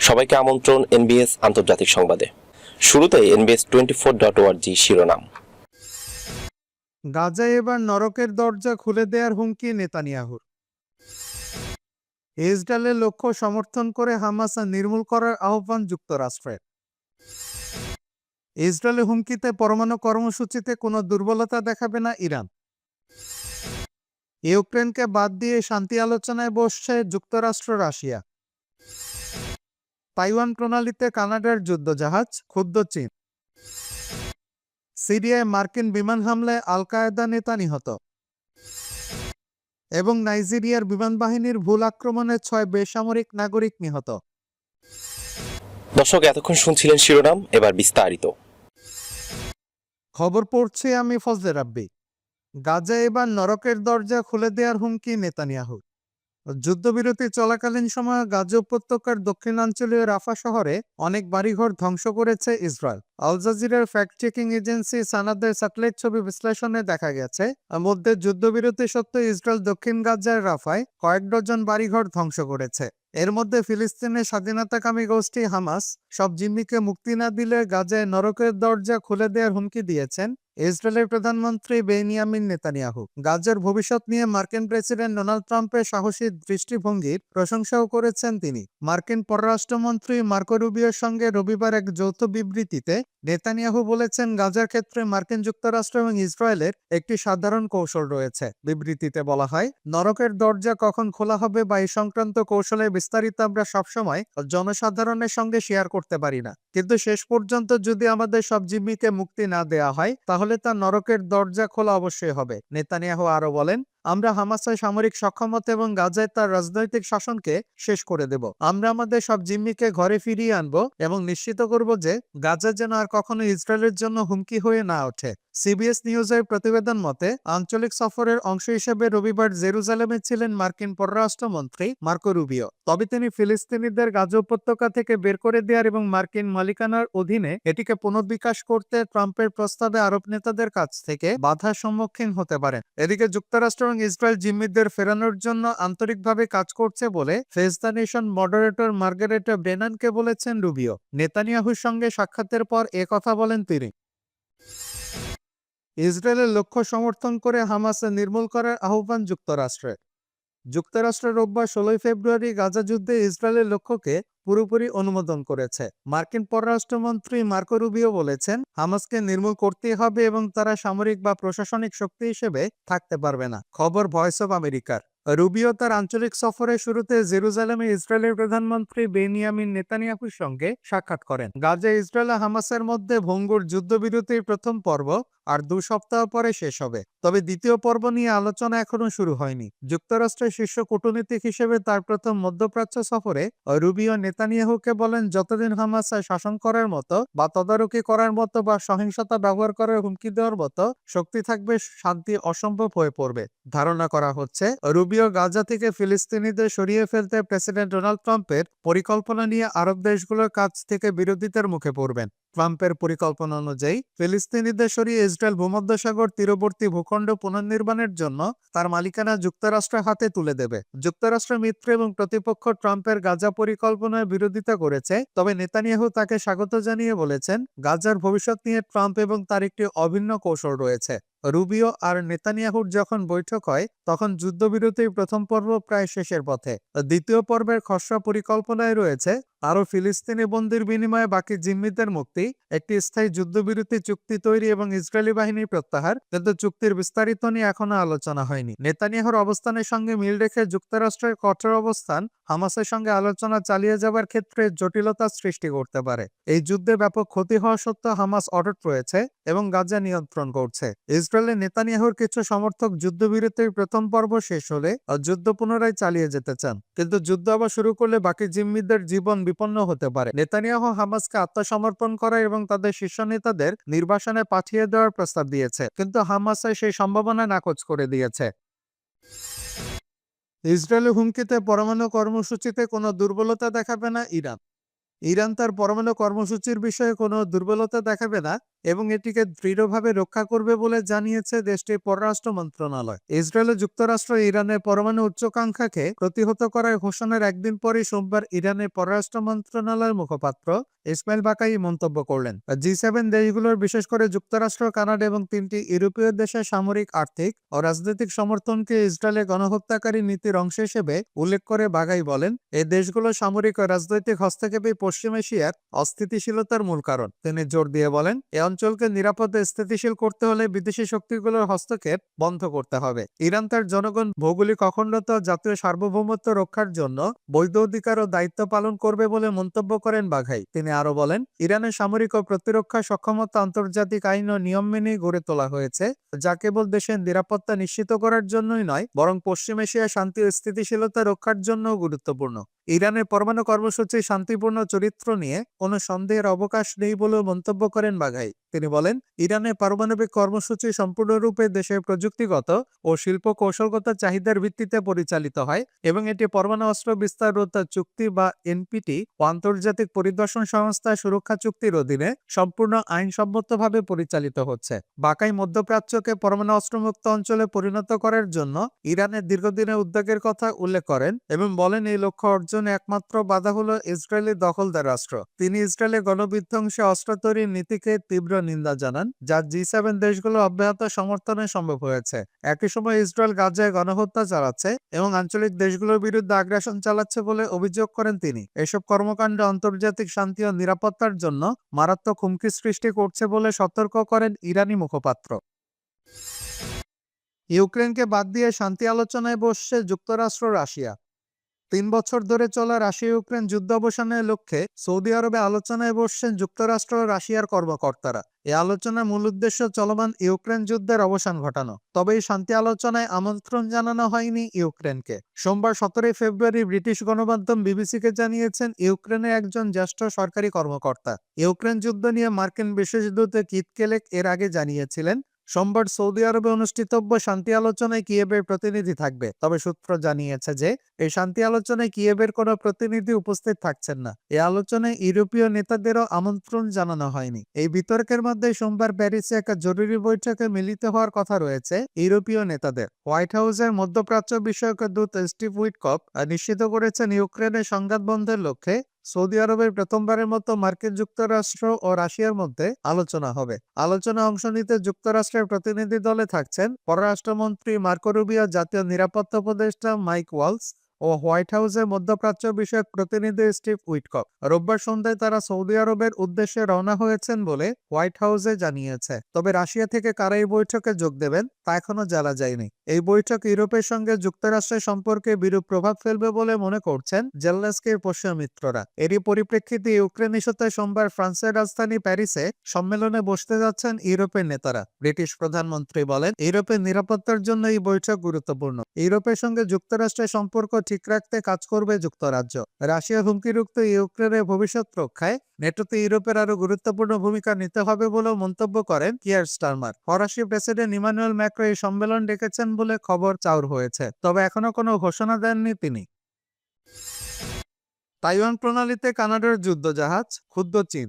সবাইকে আমন্ত্রণ এনবিএস আন্তর্জাতিক সংবাদে। শুরুতে এনবিএস টোয়েন্টি ফোর ডট ওয়ার্জি শিরোনাম। গাজায় এবার নরকের দরজা খুলে দেওয়ার হুমকি নেতানিয়াহুর। ইসরায়েলের লক্ষ্য সমর্থন করে হামাস নির্মূল করার আহ্বান যুক্তরাষ্ট্রের। ইসরায়েলের হুমকিতে পরমাণু কর্মসূচিতে কোনো দুর্বলতা দেখাবে না ইরান। ইউক্রেনকে বাদ দিয়ে শান্তি আলোচনায় বসছে যুক্তরাষ্ট্র রাশিয়া। তাইওয়ান প্রণালীতে কানাডার যুদ্ধজাহাজ ক্ষুব্ধ চীন। সিরিয়ায় মার্কিন বিমান হামলায় আল কায়েদা নেতা নিহত। এবং নাইজেরিয়ার বিমান বাহিনীর ভুল আক্রমণে ছয় বেসামরিক নাগরিক নিহত। দর্শক এতক্ষণ শুনছিলেন শিরোনাম এবার বিস্তারিত। খবর পড়ছি আমি ফজলে রাব্বি। গাজা এবার নরকের দরজা খুলে দেওয়ার হুমকি নেতানিয়াহু যুদ্ধবিরতি চলাকালীন সময়ে গাজা উপত্যকার দক্ষিণাঞ্চলীয় রাফা শহরে অনেক বাড়িঘর ধ্বংস করেছে ইসরায়েল। আল জাজিরার ফ্যাক্ট চেকিং এজেন্সি সানাদের স্যাটেলাইট ছবি বিশ্লেষণে দেখা গেছে মধ্যে যুদ্ধবিরতি সত্ত্বেও ইসরায়েল দক্ষিণ গাজার রাফায় কয়েক ডজন বাড়িঘর ধ্বংস করেছে। এর মধ্যে ফিলিস্তিনের স্বাধীনতাকামী গোষ্ঠী হামাস সব জিম্মিকে মুক্তি না দিলে গাজায় নরকের দরজা খুলে দেওয়ার হুমকি দিয়েছেন ইসরায়েলের প্রধানমন্ত্রী বেনিয়ামিন নেতানিয়াহু গাজার ভবিষ্যৎ নিয়ে মার্কিন প্রেসিডেন্ট ডোনাল্ড ট্রাম্পের সাহসী দৃষ্টিভঙ্গির প্রশংসাও করেছেন তিনি। মার্কিন পররাষ্ট্রমন্ত্রী মার্কো রুবিওর সঙ্গে রবিবার এক যৌথ বিবৃতিতে নেতানিয়াহু বলেছেন, গাজার ক্ষেত্রে মার্কিন যুক্তরাষ্ট্র এবং ইসরায়েলের একটি সাধারণ কৌশল রয়েছে। বিবৃতিতে বলা হয়, নরকের দরজা কখন খোলা হবে বা এই সংক্রান্ত কৌশলের বিস্তারিত আমরা সবসময় জনসাধারণের সঙ্গে শেয়ার করতে পারি না। কিন্তু শেষ পর্যন্ত যদি আমাদের সব জিম্মিকে মুক্তি না দেয়া হয়, তাহলে তা নরকের দরজা খোলা অবশ্যই হবে। নেতানিয়াহু আরও বলেন আমরা হামাসের সামরিক সক্ষমতা এবং গাজায় তার রাজনৈতিক শাসনকে শেষ করে দেব। আমরা আমাদের সব জিম্মিকে ঘরে ফিরিয়ে আনব এবং নিশ্চিত করব যে গাজা যেন আর কখনো ইসরায়েলের জন্য হুমকি হয়ে না ওঠে। সিবিএস নিউজের প্রতিবেদন মতে, আঞ্চলিক সফরের অংশ হিসেবে রবিবার জেরুজালেমে ছিলেন মার্কিন পররাষ্ট্রমন্ত্রী মার্কো রুবিও। তবে তিনি ফিলিস্তিনিদের গাজা উপত্যকা থেকে বের করে দেওয়ার এবং মার্কিন মালিকানার অধীনে এটিকে পুনর্বিকাশ করতে ট্রাম্পের প্রস্তাবে আরব নেতাদের কাছ থেকে বাধার সম্মুখীন হতে পারেন। এদিকে যুক্তরাষ্ট্র এবং ইসরায়েল জিম্মিদের ফেরানোর জন্য আন্তরিকভাবে কাজ করছে বলে Face the Nation moderator Margaret ব্রেনানকে বলেছেন রুবিও। নেতানিয়াহুর সঙ্গে সাক্ষাতের পর এ কথা বলেন তিনি। ইসরায়েলের লক্ষ্য সমর্থন করে হামাসে নির্মূল করার আহ্বান যুক্তরাষ্ট্রের। যুক্তরাষ্ট্র রোববার ষোলোই ফেব্রুয়ারি গাজা যুদ্ধে ইসরায়েলের লক্ষ্যকে পুরোপুরি অনুমোদন করেছে। মার্কিন পররাষ্ট্রমন্ত্রী মার্কো রুবিও বলেছেন, হামাসকে নির্মূল করতেই হবে এবং তারা সামরিক বা প্রশাসনিক শক্তি হিসেবে থাকতে পারবে না। খবর ভয়েস অব আমেরিকার। রুবিও তার আঞ্চলিক সফরের শুরুতে জেরুজালেমে ইসরায়েলের প্রধানমন্ত্রী বেনিয়ামিন নেতানিয়াহুর সঙ্গে সাক্ষাৎ করেন। গাজা ইসরায়েল হামাসের মধ্যে ভঙ্গুর যুদ্ধবিরতির প্রথম পর্ব আর দু সপ্তাহ পরে শেষ হবে। তবে দ্বিতীয় পর্ব নিয়ে আলোচনা এখনও শুরু হয়নি। যুক্তরাষ্ট্রের শীর্ষ কূটনীতিক হিসেবে তার প্রথম মধ্যপ্রাচ্য সফরে রুবিও নেতানিয়াহুকে বলেন, যতদিন হামাস শাসন করার মতো বা তদারকি করার মতো বা সহিংসতা ব্যবহার করার হুমকি দেওয়ার মতো শক্তি থাকবে, শান্তি অসম্ভব হয়ে পড়বে। ধারণা করা হচ্ছে রুবিও গাজা থেকে ফিলিস্তিনিদের সরিয়ে ফেলতে প্রেসিডেন্ট ডোনাল্ড ট্রাম্পের পরিকল্পনা নিয়ে আরব দেশগুলোর কাছ থেকে বিরোধিতার মুখে পড়বেন। ট্রাম্পের পরিকল্পনা অনুযায়ী, ফিলিস্তিনিদের সরিয়ে ইসরায়েল ভূমধ্যসাগর তীরবর্তী ভূখণ্ড পুনর্নির্মাণের জন্য তার মালিকানা যুক্তরাষ্ট্রের হাতে তুলে দেবে। যুক্তরাষ্ট্র মিত্র এবং প্রতিপক্ষ ট্রাম্পের গাজা পরিকল্পনার বিরোধিতা করেছে, তবে নেতানিয়াহু তাকে স্বাগত জানিয়ে বলেছেন, গাজার ভবিষ্যৎ নিয়ে ট্রাম্প এবং তার একটি অভিন্ন কৌশল রয়েছে। রুবিও আর নেতানিয়াহুর যখন বৈঠক হয়, তখন যুদ্ধবিরতির প্রথম পর্ব প্রায় শেষের পথে। দ্বিতীয় পর্বের খসড়া পরিকল্পনায় রয়েছে, আরও ফিলিস্তিনি বন্দির বিনিময়ে বাকি জিম্মিদের মুক্তি, একটি স্থায়ী যুদ্ধবিরতি চুক্তি তৈরি এবং ইসরায়েলি বাহিনীর প্রত্যাহার, কিন্তু চুক্তির বিস্তারিত নিয়ে এখনও আলোচনা হয়নি। নেতানিয়াহুর অবস্থানের সঙ্গে মিল রেখে যুক্তরাষ্ট্রের কঠোর অবস্থান, হামাসের সঙ্গে আলোচনা চালিয়ে যাবার ক্ষেত্রে জটিলতা সৃষ্টি করতে পারে। এই যুদ্ধে ব্যাপক ক্ষতি হওয়া সত্ত্বেও হামাস অটট রয়েছে এবং গাজা নিয়ন্ত্রণ করছে। ইসরায়েলের নেতানিয়াহুর কিছু সমর্থক যুদ্ধবিরতির প্রথম পর্ব শেষ হলে যুদ্ধ পুনরায় চালিয়ে যেতে চান। কিন্তু যুদ্ধ আবার শুরু করলে বাকি জিম্মিদের জীবন বিপন্ন হতে পারে। নেতানিয়াহু হামাসকে আত্মসমর্পণ করা এবং তাদের শীর্ষ নেতাদের নির্বাসনে পাঠিয়ে দেওয়ার প্রস্তাব দিয়েছে। কিন্তু হামাসে সেই সম্ভাবনা নাকচ করে দিয়েছে। ইসরায়েলের হুমকিতে পরমাণু কর্মসূচিতে কোনো দুর্বলতা দেখাবে না ইরান। ইরান তার পরমাণু কর্মসূচির বিষয়ে কোনো দুর্বলতা দেখাবে না। এবং এটিকে দৃঢ়ভাবে রক্ষা করবে বলে জানিয়েছে দেশটির পররাষ্ট্র মন্ত্রণালয়। ইসরায়েল যুক্তরাষ্ট্র ইরানের পরমাণু উচ্চাকাঙ্ক্ষাকে প্রতিহত করার ঘোষণার একদিন পরে সোমবার ইরানের পররাষ্ট্র মন্ত্রণালয়ের মুখপাত্র ইসমাইল বাকাই মন্তব্য করলেন। জি সেভেন দেশগুলোর বিশেষ করে যুক্তরাষ্ট্র, কানাডা এবং তিনটি ইউরোপীয় দেশের সামরিক, আর্থিক ও রাজনৈতিক সমর্থনকে ইসরায়েলের গণহত্যাকারী নীতির অংশ হিসেবে উল্লেখ করে বাগাই বলেন এই দেশগুলো সামরিক ও রাজনৈতিক হস্তক্ষেপে পশ্চিম এশিয়ার অস্থিতিশীলতার মূল কারণ। তিনি জোর দিয়ে বলেন, এ অঞ্চলকে নিরাপদ স্থিতিশীল করতে হলে বিদেশি শক্তিগুলোর হস্তক্ষেপ বন্ধ করতে হবে। ইরান তার জনগণ ভৌগোলিক অখণ্ডতা, জাতীয় সার্বভৌমত্ব রক্ষার জন্য বৈধ অধিকার ও দায়িত্ব পালন করবে বলে মন্তব্য করেন বাঘাই। তিনি আরও বলেন, ইরানের সামরিক ও প্রতিরক্ষা সক্ষমতা, আন্তর্জাতিক আইন ও নিয়ম মেনে গড়ে তোলা হয়েছে, যা কেবল দেশের নিরাপত্তা নিশ্চিত করার জন্যই নয়, বরং পশ্চিম এশিয়া শান্তি ও স্থিতিশীলতা রক্ষার জন্য গুরুত্বপূর্ণ। ইরানের পরমাণু কর্মসূচি শান্তিপূর্ণ চরিত্র নিয়ে কোনো সন্দেহের অবকাশ নেই বলেও মন্তব্য করেন বাঘাই। তিনি বলেন, ইরানের পারমাণবিক কর্মসূচি সম্পূর্ণরূপে দেশের প্রযুক্তিগত ও শিল্প কৌশলগত চাহিদার ভিত্তিতে পরিচালিত হয় এবং এটি পরমাণু অস্ত্র বিস্তার রোধ চুক্তি বা এনপিটি ও আন্তর্জাতিক পরিদর্শন সংস্থা সুরক্ষা চুক্তির অধীনে সম্পূর্ণ আইনসম্মতভাবে পরিচালিত হচ্ছে। বাকাই মধ্যপ্রাচ্যকে পরমাণু অস্ত্রমুক্ত অঞ্চলে পরিণত করার জন্য ইরানের দীর্ঘদিনের উদ্যোগের কথা উল্লেখ করেন এবং বলেন, এই লক্ষ্য অর্জনে একমাত্র বাধা হলো ইসরায়েলের দখলদার রাষ্ট্র। তিনি ইসরায়েলের গণবিধ্বংসী অস্ত্র তৈরির নীতিকে তীব্র নিন্দা জানান, যা জি সেভেন দেশগুলো অব্যাহত সমর্থনে সম্ভব হয়েছে। একই সময় ইসরায়েল গাজায় গণহত্যা চালাচ্ছে এবং আঞ্চলিক দেশগুলোর বিরুদ্ধে আগ্রাসন চালাচ্ছে বলে অভিযোগ করেন তিনি। এসব কর্মকাণ্ড আন্তর্জাতিক শান্তি ও নিরাপত্তার জন্য মারাত্মক হুমকি সৃষ্টি করছে বলে সতর্ক করেন ইরানি মুখপাত্র। ইউক্রেনকে বাদ দিয়ে শান্তি আলোচনায় বসছে যুক্তরাষ্ট্র রাশিয়া। তিন বছর ধরে চলা রাশিয়া ইউক্রেন যুদ্ধ অবসানের লক্ষ্যে সৌদি আরবে আলোচনায় বসছেন যুক্তরাষ্ট্র ও রাশিয়ার কর্মকর্তারা। এই আলোচনার মূল উদ্দেশ্য চলমান ইউক্রেন যুদ্ধের অবসান ঘটানো। তবে এই শান্তি আলোচনায় আমন্ত্রণ জানানো হয়নি ইউক্রেনকে। সোমবার সতেরোই ফেব্রুয়ারি ব্রিটিশ গণমাধ্যম বিবিসিকে জানিয়েছেন ইউক্রেনের একজন জ্যেষ্ঠ সরকারি কর্মকর্তা। ইউক্রেন যুদ্ধ নিয়ে মার্কিন বিশেষ দূত কিথ কেলেক এর আগে জানিয়েছিলেন সোমবার সৌদি আরবে অনুষ্ঠিতব্য শান্তি আলোচনায় কিয়েবের প্রতিনিধি থাকবে। তবে সূত্র জানিয়েছে যে, এই শান্তি আলোচনায় কিয়েবের কোনো প্রতিনিধি উপস্থিত থাকছেন না। এই আলোচনায় ইউরোপীয় নেতাদেরও আমন্ত্রণ জানানো হয়নি। এই বিতর্কের মধ্যে সোমবার প্যারিসে একটা জরুরি বৈঠকে মিলিত হওয়ার কথা রয়েছে ইউরোপীয় নেতাদের। হোয়াইট হাউসের মধ্যপ্রাচ্য বিষয়ক দূত স্টিভ উইটকপ নিশ্চিত করেছেন ইউক্রেনের সংঘাত বন্ধের লক্ষ্যে সৌদি আরবের প্রথমবারের মতো মার্কিন যুক্তরাষ্ট্র ও রাশিয়ার মধ্যে আলোচনা হবে। আলোচনা অংশ নিতে যুক্তরাষ্ট্রের প্রতিনিধি দলে থাকছেন পররাষ্ট্রমন্ত্রী মার্কো রুবিয়া জাতীয় নিরাপত্তা উপদেষ্টা মাইক ওয়ালস ও হোয়াইট হাউসের মধ্যপ্রাচ্য বিষয়ক প্রতিনিধি স্টিভ উইটকপ রোববার সন্ধ্যায় তারা সৌদি আরবের উদ্দেশ্যে রওনা হয়েছেন বলে হোয়াইট হাউসে জানিয়েছে। তবে রাশিয়া থেকে কারা এই বৈঠকে যোগ দেবেন তা এখনও জানা যায়নি। এই বৈঠক ইউরোপের সঙ্গে যুক্তরাষ্ট্রের সম্পর্কে বিরূপ প্রভাব ফেলবে বলে মনে করছেন জেলনেস্কির পশ্চিমা মিত্ররা। এরই পরিপ্রেক্ষিতে ইউক্রেন ইস্যুতে সোমবার ফ্রান্সের রাজধানী প্যারিসে সম্মেলনে বসতে যাচ্ছেন ইউরোপের নেতারা। ব্রিটিশ প্রধানমন্ত্রী বলেন, ইউরোপের নিরাপত্তার জন্য এই বৈঠক গুরুত্বপূর্ণ। ইউরোপের সঙ্গে যুক্তরাষ্ট্রের সম্পর্ক ঠিক রাখতে কাজ করবে যুক্তরাজ্য। রাশিয়া হুমকিযুক্ত ইউক্রেনের ভবিষ্যৎ রক্ষায় নেটোতে ইউরোপের আরও গুরুত্বপূর্ণ ভূমিকা নিতে হবে বলেও মন্তব্য করেন কিয়ার স্টারমার। ফরাসি প্রেসিডেন্ট ইমানুয়েল ম্যাক্রো এই সম্মেলন ডেকেছেন বলে খবর চাউর হয়েছে, তবে এখনও কোনো ঘোষণা দেননি তিনি। তাইওয়ান প্রণালীতে কানাডার যুদ্ধজাহাজ, ক্ষুদ্র চীন।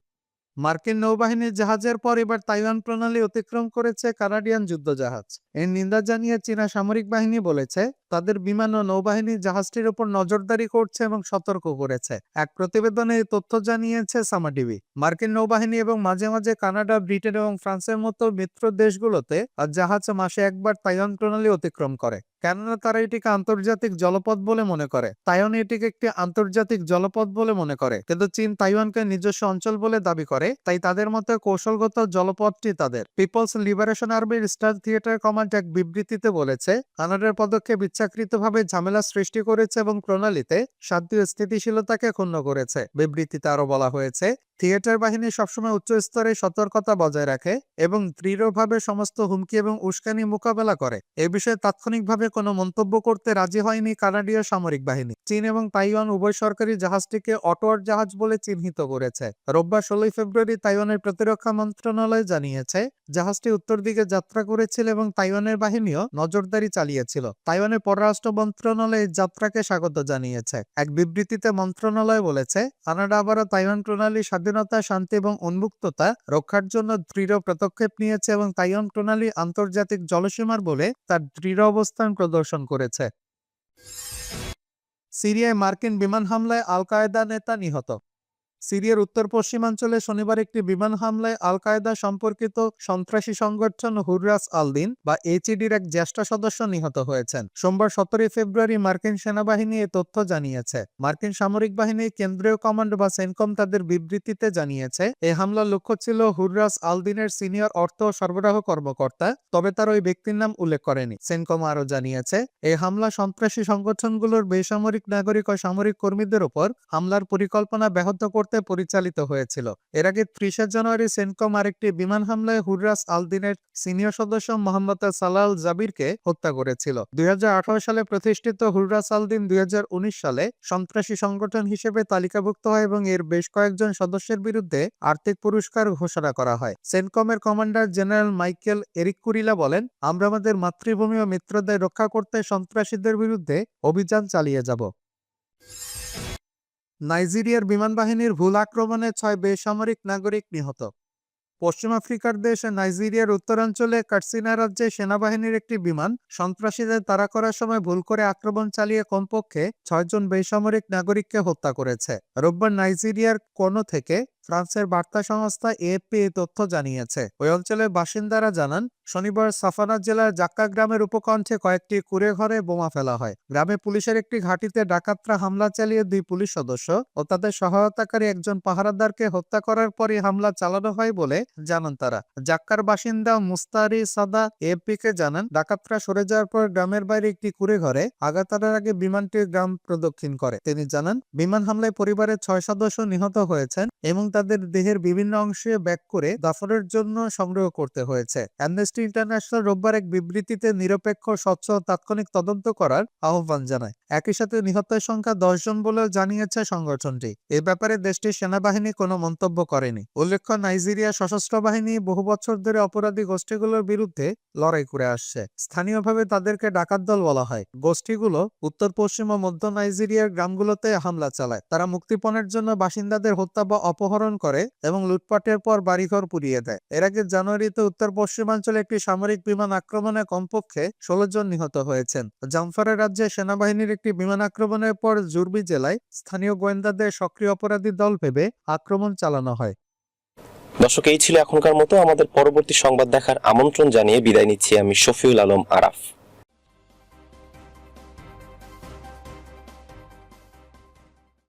মার্কিন নৌবাহিনীর জাহাজের পর এবার তাইওয়ান প্রণালী অতিক্রম করেছে কানাডিয়ান যুদ্ধজাহাজ। এর নিন্দা জানিয়ে চীনা সামরিক বাহিনী বলেছে, তাদের বিমান ও নৌবাহিনী জাহাজটির উপর নজরদারি করছে এবং সতর্ক করেছে। এক প্রতিবেদনে এই তথ্য জানিয়েছে সামা টিভি মার্কিন নৌবাহিনী এবং মাঝে মাঝে কানাডা, ব্রিটেন এবং ফ্রান্সের মতো মিত্র দেশগুলোতে জাহাজ মাসে একবার তাইওয়ান প্রণালী অতিক্রম করে। কেননা তারা এটিকে আন্তর্জাতিক জলপথ বলে মনে করে। তাইওয়ান এটিকে একটি আন্তর্জাতিক জলপথ বলে মনে করে। কিন্তু চীন তাইওয়ানকে নিজস্ব অঞ্চল বলে দাবি করে। তাই তাদের মতে কৌশলগত জলপথটি তাদের। পিপলস লিবারেশন আর্মির স্টার থিয়েটার কমান্ড এক বিবৃতিতে বলেছে, কানাডার পদক্ষেপ ইচ্ছাকৃতভাবে ঝামেলা সৃষ্টি করেছে এবং প্রণালীতে শান্তি ও স্থিতিশীলতাকে ক্ষুণ্ণ করেছে। বিবৃতিতে আরও বলা হয়েছে, থিয়েটার বাহিনী সবসময় উচ্চ স্তরে সতর্কতা বজায় রাখে এবং দৃঢ়ভাবে সমস্ত হুমকি এবং উস্কানি মোকাবেলা করে। এ বিষয়ে তাৎক্ষণিকভাবে কোনো মন্তব্য করতে রাজি হয়নি কানাডীয় সামরিক বাহিনী। চীন এবং তাইওয়ান উভয় সরকারি জাহাজটিকে অটোয়ার জাহাজ বলে চিহ্নিত করেছে। রোববার ষোলোই ফেব্রুয়ারি তাইওয়ানের প্রতিরক্ষা মন্ত্রণালয় জানিয়েছে, জাহাজটি উত্তর দিকে যাত্রা করেছিল এবং তাইওয়ানের বাহিনীও নজরদারি চালিয়েছিল। তাইওয়ানের পররাষ্ট্র মন্ত্রণালয় যাত্রাকে স্বাগত জানিয়েছে। এক বিবৃতিতে মন্ত্রণালয় বলেছে, কানাডা আবারও তাইওয়ান প্রণালী স্বাধীনতা, শান্তি এবং উন্মুক্ততা রক্ষার জন্য দৃঢ় পদক্ষেপ নিয়েছে এবং তাইওয়ান প্রণালী আন্তর্জাতিক জলসীমার বলে তার দৃঢ় অবস্থান প্রদর্শন করেছে। সিরিয়ায় মার্কিন বিমান হামলায় আল কায়দা নেতা নিহত। সিরিয়ার উত্তর পশ্চিমাঞ্চলে শনিবার একটি বিমান হামলায় আল কায়দা সম্পর্কিত সন্ত্রাসী সংগঠন হুররাস আলদিন বা এইচইডির এক জ্যেষ্ঠ সদস্য নিহত হয়েছেন। সোমবার সতেরোই ফেব্রুয়ারি মার্কিন সেনাবাহিনী এ তথ্য জানিয়েছে। মার্কিন সামরিক বাহিনীর কেন্দ্রীয় কমান্ড বা সেনকম তাদের বিবৃতিতে জানিয়েছে এই হামলার লক্ষ্য ছিল হুররাস আলদিনের সিনিয়র অর্থ সরবরাহ কর্মকর্তা, তবে তার ওই ব্যক্তির নাম উল্লেখ করেনি। সেনকম আরও জানিয়েছে এই হামলা সন্ত্রাসী সংগঠনগুলোর বেসামরিক নাগরিক ও সামরিক কর্মীদের উপর হামলার পরিকল্পনা ব্যাহত করতে পরিচালিত হয়েছিল। এর আগে ত্রিশে জানুয়ারি সেনকম আরেকটি বিমান হামলায় হুররাস আলদিনের সিনিয়র সদস্য মোহাম্মদ সালাল জাবিরকে হত্যা করেছিল। দুই হাজার আঠারো সালে প্রতিষ্ঠিত হুররাস আলদিন দুই হাজার উনিশ সালে সন্ত্রাসী সংগঠন হিসেবে তালিকাভুক্ত হয় এবং এর বেশ কয়েকজন সদস্যের বিরুদ্ধে আর্থিক পুরস্কার ঘোষণা করা হয়। সেনকমের commander general Michael Erik Kurilla বলেন, আমরা আমাদের মাতৃভূমি ও মিত্রদের রক্ষা করতে সন্ত্রাসীদের বিরুদ্ধে অভিযান চালিয়ে যাব। নাইজেরিয়ার বিমান বাহিনীর ভুল আক্রমণে ছয় বেসামরিক নাগরিক নিহত। পশ্চিম আফ্রিকার দেশ নাইজেরিয়ার উত্তরাঞ্চলে কার্সিনা রাজ্যে সেনাবাহিনীর একটি বিমান সন্ত্রাসীদের তাড়া করার সময় ভুল করে আক্রমণ চালিয়ে কমপক্ষে ছয়জন বেসামরিক নাগরিককে হত্যা করেছে। রোববার নাইজেরিয়ার কোনো থেকে ফ্রান্সের বার্তা সংস্থা এএফপি এই তথ্য জানিয়েছে। ওই অঞ্চলের বাসিন্দারা জানান শনিবার সাফানা জেলার জাক্কা গ্রামের উপকণ্ঠে কয়েকটি কুড়ে ঘরে বোমা ফেলা হয়। গ্রামে পুলিশের একটি ঘাঁটিতে ডাকাতরা হামলা চালিয়ে দুই পুলিশ সদস্য ও তাদের সহায়তাকারী একজন পাহারাদারকে হত্যা করার পরই হামলা চালানো হয় বলে জানান তারা। জাক্কার বাসিন্দা মুস্তারি সাদা এএফপি কে জানান, ডাকাতরা সরে যাওয়ার পর গ্রামের বাইরে একটি কুড়ে ঘরে আঘাত আগে বিমানটি গ্রাম প্রদক্ষিণ করে। তিনি জানান, বিমান হামলায় পরিবারের ছয় সদস্য নিহত হয়েছেন এবং তাদের দেহের বিভিন্ন অংশে ব্যাক করে দাফনের জন্য সংগ্রহ করতে হয়েছে। অ্যামনেস্টি ইন্টারন্যাশনাল রোববার এক বিবৃতিতে নিরপেক্ষ, স্বচ্ছ তাৎক্ষণিক তদন্ত করার আহ্বান জানায়। একই সাথে নিহতের সংখ্যা জন বলেও জানিয়েছে সংগঠনটি। এ ব্যাপারে দেশটির সেনাবাহিনী কোনো মন্তব্য করেনি। উল্লেখ্য, নাইজেরিয়া সশস্ত্র বাহিনী বহু বছর ধরে অপরাধী গোষ্ঠীগুলোর বিরুদ্ধে লড়াই করে আসছে। স্থানীয়ভাবে তাদেরকে ডাকাত দল বলা হয়। গোষ্ঠীগুলো উত্তর, পশ্চিম ও মধ্য নাইজেরিয়ার গ্রামগুলোতে হামলা চালায়। তারা মুক্তিপণের জন্য বাসিন্দাদের হত্যা বা অপহরণ করে এবং লুটপাটের পর বাড়িঘর পুড়িয়ে দেয়। এর আগে জানুয়ারিতে উত্তর পশ্চিমাঞ্চলে একটি সামরিক বিমান আক্রমণে কমপক্ষে ষোলো জন নিহত হয়েছেন। জামফারা রাজ্যে সেনাবাহিনীর একটি বিমান আক্রমণের পর জুরবি জেলায় স্থানীয় গোয়েন্দাদের সক্রিয় অপরাধী দল ভেবে আক্রমণ চালানো হয়। দর্শক, এই ছিল এখনকার মতো। আমাদের পরবর্তী সংবাদ দেখার আমন্ত্রণ জানিয়ে বিদায় নিচ্ছি আমি শফিউল আলম আরাফ।